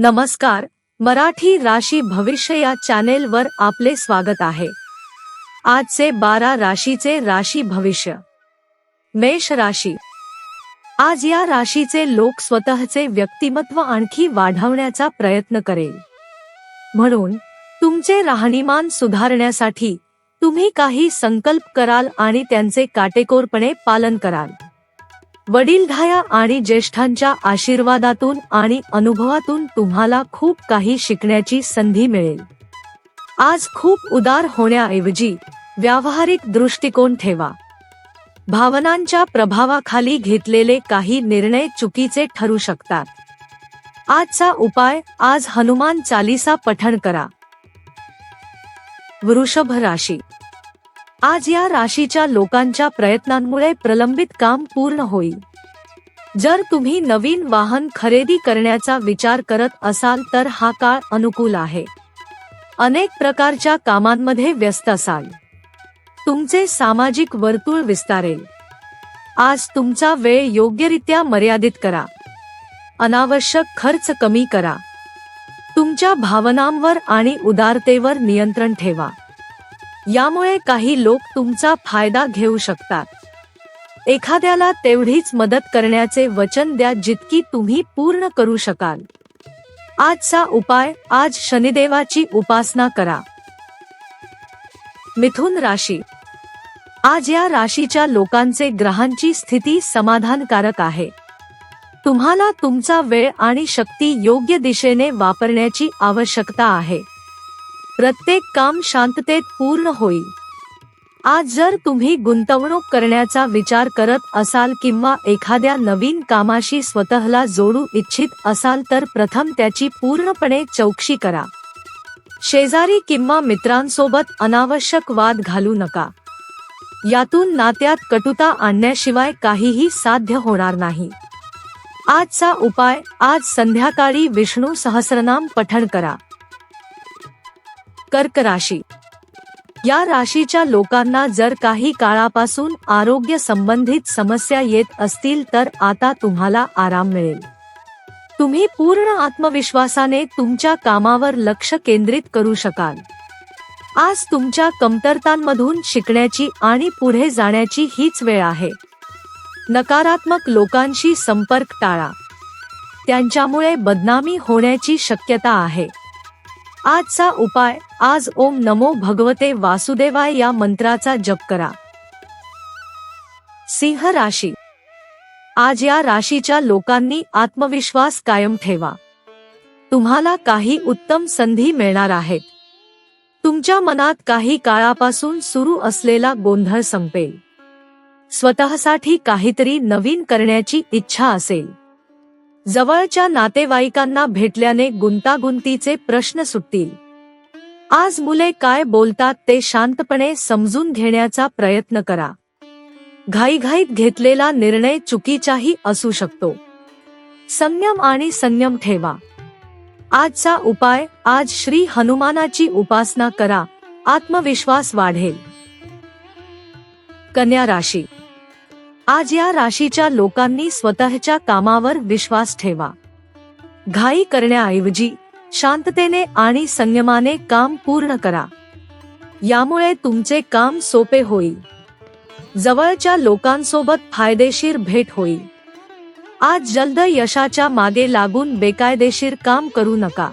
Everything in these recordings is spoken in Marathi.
नमस्कार मराठी राशी भविष्य या चॅनेल वर आपले स्वागत आहे. आजचे बारा राशीचे राशी भविष्य. मेष राशी. आज या राशीचे लोक स्वतःचे व्यक्तिमत्व आणखी वाढवण्याचा प्रयत्न करेल. म्हणून तुमचे राहणीमान सुधारण्यासाठी तुम्ही काही संकल्प कराल आणि त्यांचे काटेकोरपणे पालन कराल. वडीलधाया आणि ज्येष्ठांच्या आशीर्वादातून आणि अनुभवातून तुम्हाला खूप काही शिकण्याची संधी मिळेल. आज खूप उदार होण्याऐवजी व्यावहारिक दृष्टिकोन ठेवा. भावनांच्या प्रभावाखाली घेतलेले काही निर्णय चुकीचे ठरू शकतात. आजचा उपाय आज हनुमान चालिसा पठण करा. वृषभ राशी आज या राशीच्या लोकांच्या प्रयत्नांमुळे प्रलंबित काम पूर्ण होईल. जर तुम्ही नवीन वाहन खरेदी करण्याचा विचार करत असाल तर हा काळ अनुकूल आहे. अनेक प्रकारच्या कामांमध्ये व्यस्त असाल. तुमचे सामाजिक वर्तुळ विस्तारेल. आज तुमचा वेळ योग्यरित्या मर्यादित करा. अनावश्यक खर्च कमी करा. तुमच्या भावनांवर आणि उदारतेवर नियंत्रण ठेवा. यामुळे काही लोक तुमचा फायदा घेऊ शकतात. एखाद्याला तेवढीच मदत करण्याचे वचन द्या जितकी तुम्ही पूर्ण करू शकाल. आजचा उपाय आज शनिदेवाची उपासना करा. मिथुन राशी. आज या राशीच्या लोकांचे ग्रहांची स्थिती समाधानकारक आहे. तुम्हाला तुमचा वेळ आणि शक्ती योग्य दिशेने वापरण्याची आवश्यकता आहे. प्रत्येक काम शांततेत पूर्ण होईल. आज जर तुम्ही गुंतवणूक करण्याचा विचार करत असाल किंवा एखाद्या नवीन कामाशी स्वतःला जोडू इच्छित असाल तर प्रथम त्याची पूर्णपणे चौकशी करा. शेजारी किंवा मित्रांसोबत अनावश्यक वाद घालू नका. यातून नात्यात कटुता आणण्याशिवाय काहीही साध्य होणार नाही. आजचा उपाय आज संध्याकाळी विष्णू सहस्रनाम पठण करा. कर्क राशी. या राशीच्या लोकांना जर काही काळापासून आरोग्य संबंधित समस्या येत असतील तर आता तुम्हाला आराम मिळेल. तुम्ही पूर्ण आत्मविश्वासाने तुमच्या कामावर लक्ष केंद्रित करू शकाल. आज तुमच्या कमतरतांमधून शिकण्याची आणि पुढे जाण्याची हीच वेळ आहे. नकारात्मक लोकांशी संपर्क टाळा. त्यांच्यामुळे बदनामी होण्याची शक्यता आहे. आजचा उपाय आज ओम नमो भगवते वासुदेवाय या मंत्राचा जप करा. सिंह राशी. आज या राशीच्या लोकांनी आत्मविश्वास कायम ठेवा. तुम्हाला काही उत्तम संधी मिळणार आहेत. तुमच्या मनात काही काळापासून सुरू असलेला गोंधळ संपेल. स्वतःसाठी काहीतरी नवीन करण्याची इच्छा असेल. जवळच्या नातेवाईकांना भेटल्याने गुंतागुंतीचे प्रश्न सुटतील. आज मुले काय बोलतात ते शांतपणे समजून घेण्याचा प्रयत्न करा. घाईघाईत घेतलेला निर्णय चुकीचाही असू शकतो. संयम आणि संयम ठेवा. आजचा उपाय आज श्री हनुमानाची उपासना करा आत्मविश्वास वाढेल. कन्या राशी आज या राशीच्या लोकांनी स्वतःच्या कामावर विश्वास ठेवा. घाई करण्याऐवजी शांततेने आणि संयमाने काम पूर्ण करा. यामुळे तुमचे काम सोपे होईल. जवळच्या लोकांसोबत फायदेशीर भेट होईल. आज जलद यशाच्या मागे लागून बेकायदेशीर काम करू नका.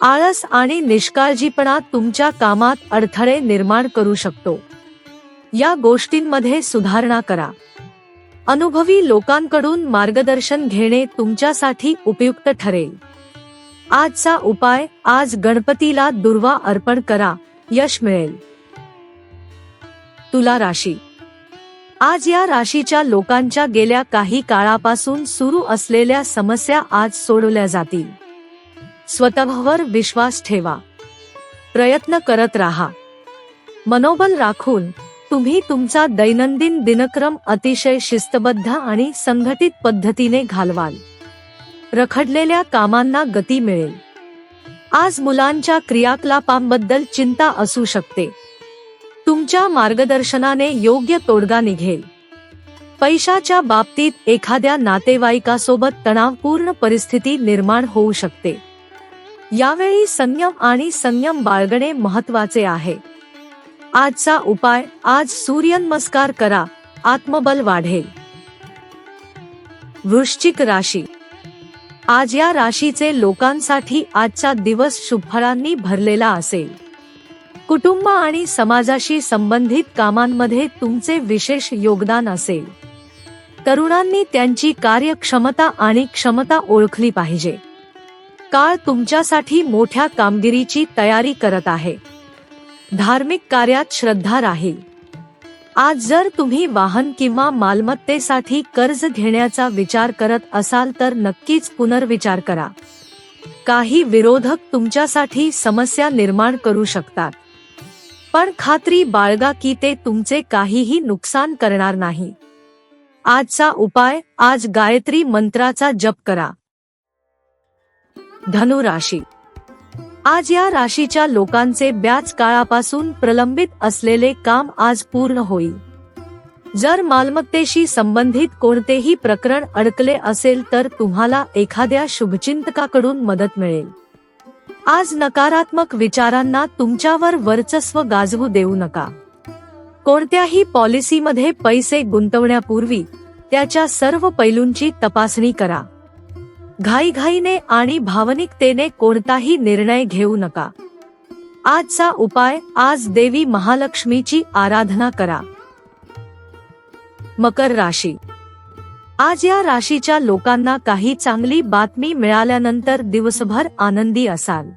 आळस आणि निष्काळजीपणा तुमच्या कामात अडथळे निर्माण करू शकतो. या गोष्टींमध्ये सुधारणा करा. अनुभवी लोकांकडून मार्गदर्शन घेणे तुमच्यासाठी उपयुक्त ठरेल. आजचा उपाय आज गणपतीला दुर्वा अर्पण करा यश मिळेल. तुला राशी. आज या राशीच्या लोकांच्या गेल्या काही काळापासून सुरू असलेल्या समस्या आज सोडवल्या जातील. स्वतःवर विश्वास ठेवा. प्रयत्न करत राहा. मनोबल राखून तुम्ही तुमचा दैनंदिन दिनक्रम अतिशय शिस्तबद्ध आणि संघटित पद्धतीने घालवाल. रखडलेल्या कामांना गती मिळेल. आज मुलांच्या क्रियाकलापांबद्दल चिंता असू शकते. तुमच्या मार्गदर्शनाने योग्य तोडगा निघेल. पैशाच्या बाबतीत एखाद्या नातेवाईकासोबत तणावपूर्ण परिस्थिती निर्माण होऊ शकते. यावेळी संयम आणि संयम बाळगणे महत्त्वाचे आहे. आजचा उपाय आज सूर्यनमस्कार करा आत्मबल वाढेल. वृश्चिक राशी. आज या राशीचे लोकांसाठी आजचा दिवस शुभफळांनी भरलेला असेल. कुटुंब आणि समाजाशी संबंधित कामांमध्ये तुमचे विशेष योगदान असेल. तरुणांनी त्यांची कार्यक्षमता आणि क्षमता ओळखली पाहिजे. काळ तुमच्यासाठी मोठ्या कामगिरीची तयारी करत आहे. धार्मिक कार्यात श्रद्धा राहील. आज जर तुम्ही वाहन किंवा मालमत्तेसाठी कर्ज घेण्याचा विचार करत असाल तर नक्कीच पुनर्विचार करा. काही विरोधक तुमच्यासाठी समस्या निर्माण करू शकतात. पण खात्री बाळगा की ते तुमचे काहीही नुकसान करणार नाही. आजचा उपाय आज गायत्री मंत्राचा जप करा. धनुराशी आज या राशीच्या लोकांचे ब्याज काळापासून प्रलंबित असलेले काम आज पूर्ण होईल. जर मालमत्तेशी संबंधित कोणतेही प्रकरण अडकले असेल तर तुम्हाला एखाद्या शुभचिंतकाकडून मदत मिळेल. आज नकारात्मक विचारांना तुमच्यावर वर्चस्व गाजवू देऊ नका. कोणत्याही पॉलिसीमध्ये पैसे गुंतवण्यापूर्वी त्याच्या सर्व पैलूंची तपासणी करा. घाईघाईने आणि भावनिकतेने कोणताही निर्णय घेऊ नका. आजचा उपाय आज देवी महालक्ष्मीची आराधना करा. मकर राशी. आज या राशीच्या लोकांना काही चांगली बातमी मिळाल्यानंतर दिवसभर आनंदी असाल.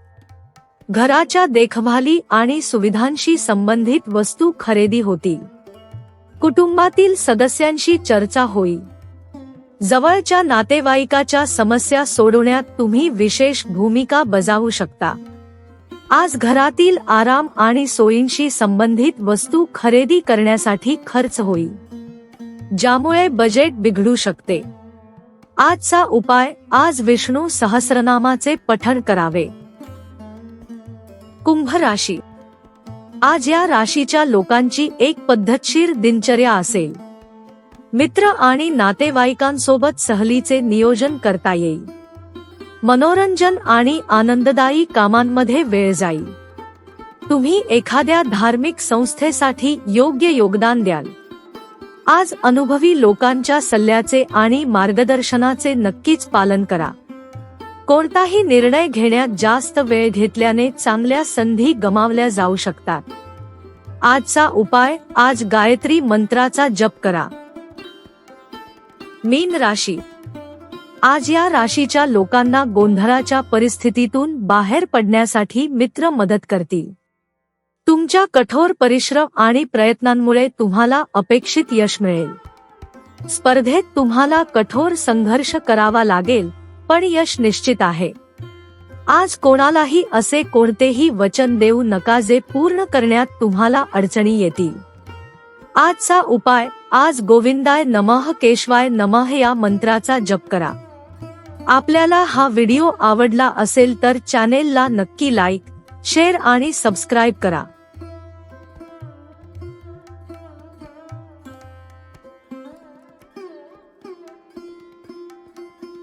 घराच्या देखभाली आणि सुविधांशी संबंधित वस्तू खरेदी होतील. कुटुंबातील सदस्यांशी चर्चा होईल. जवळच्या नातेवाईकाच्या समस्या सोडवण्यात तुम्ही विशेष भूमिका बजावू शकता. आज घरातील आराम आणि सोयींशी संबंधित वस्तू खरेदी करण्यासाठी खर्च होईल. ज्यामुळे बजेट बिघडू शकते. आजचा उपाय आज विष्णू सहस्रनामाचे पठण करावे. कुंभ राशी. आज या राशीच्या लोकांची एक पद्धतशीर दिनचर्या असेल. मित्र आणि नातेवाईकांसोबत सहलीचे नियोजन करता येईल. मनोरंजन आणि आनंददायी कामांमध्ये वेळ जाईल. तुम्ही एखाद्या धार्मिक संस्थेसाठी योग्य योगदान द्याल. आज अनुभवी लोकांच्या सल्ल्याचे आणि मार्गदर्शनाचे नक्कीच पालन करा. कोणताही निर्णय घेण्यात जास्त वेळ घेतल्याने चांगल्या संधी गमावल्या जाऊ शकतात. आजचा उपाय आज गायत्री मंत्राचा जप करा. मीन राशी. आज या राशीच्या लोकांना गोंधळाच्या परिस्थितीतून बाहेर पडण्यासाठी मित्र मदत करतील. तुमच्या कठोर परिश्रम आणि प्रयत्नांमुळे तुम्हाला अपेक्षित यश मिळेल. स्पर्धेत तुम्हाला कठोर संघर्ष करावा लागेल पण यश निश्चित आहे. आज कोणालाही असे कोणतेही वचन देऊ नका जे पूर्ण करण्यात तुम्हाला अडचणी येतील. आजचा उपाय आज गोविंदाय नमः केशवाय नमः या मंत्राचा जप करा. आपल्याला हा व्हिडिओ आवडला असेल तर चॅनेलला नक्की लाईक शेअर आणि सबस्क्राईब करा.